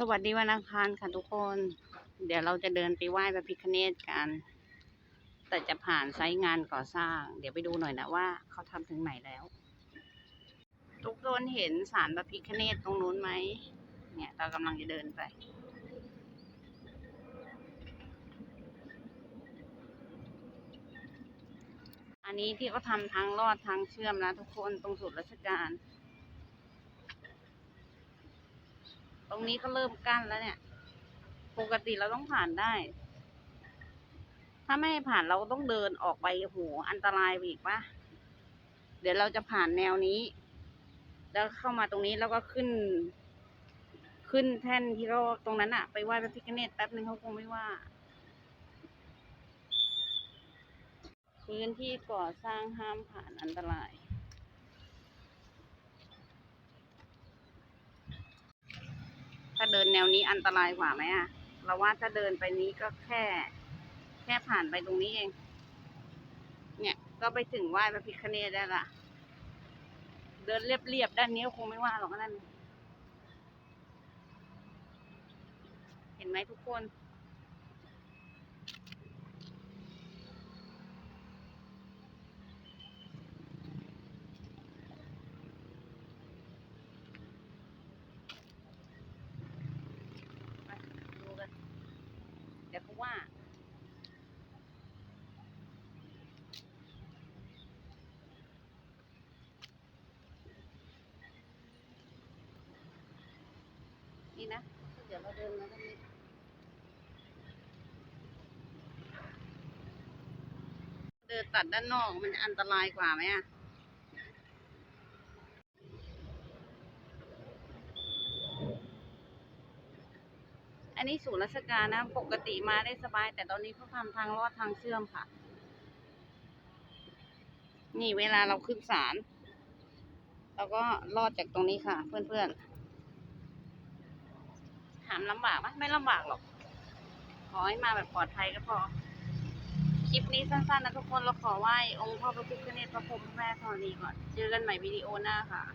สวัสดีวันอังคารค่ะทุกคน เดี๋ยวเราจะเดินไปไหว้พระพิฆเนศกัน แต่จะผ่านไซต์งานก่อสร้าง เดี๋ยวไปดูหน่อยนะว่าเขาทำถึงไหนแล้ว ทุกคนเห็นศาลพระพิฆเนศตรงนู้นไหม เนี่ย เรากำลังจะเดินไป อันนี้ที่เขาทำทางลอดทางเชื่อมนะทุกคนตรงสุดราชการ ตรงนี้ก็เริ่มกั้นแล้วเนี่ย ปกติเราต้องผ่านได้ ถ้าไม่ผ่านเราก็ต้องเดินออกไปโอ้โหอันตรายไปอีกปะเดี๋ยวเราจะผ่านแนวนี้ แล้วเข้ามาตรงนี้แล้วก็ขึ้น ขึ้นแท่นที่เราตรงนั้นอะไปไหว้พระพิฆเนศแป๊บนึงเขาคงไม่ว่า พื้นที่ก่อสร้างห้ามผ่านอันตราย ถ้าเดิน แนวนี้อันตรายกว่าไหมอะเราว่าถ้าเดินไปนี้ก็แค่ แค่ผ่านไปตรงนี้เอง เนี่ยก็ไปถึงไหว้พระพิคเนตได้ละเดินเรียบๆด้านนี้ก็คงไม่ว่าหรอกนั่นเห็นไหมทุกคน ไปดูกัน เดี๋ยวเขาว่า นี่นะเดี๋ยวเราเดินมาตรงนี้เดินตัดด้านนอกมันอันตรายกว่าไหมอะ นนี้ศูนย์ราชการนะ ปกติมาได้สบาย แต่ตอนนี้เขาทำทางลอดทางเชื่อมค่ะ นี่เวลาเราขึ้นศาลเราก็ลอดจากตรงนี้ค่ะ เพื่อนๆ ถามลำบากไหมไม่ลำบากหรอก ขอให้มาแบบปลอดภัยก็พอ คลิปนี้สั้นๆนะทุกคน เราขอไหว้องค์พ่อพระพิฆเนศพระพรหมพระแม่ธรณีก่อน เจอกันใหม่วิดีโอหน้าค่ะ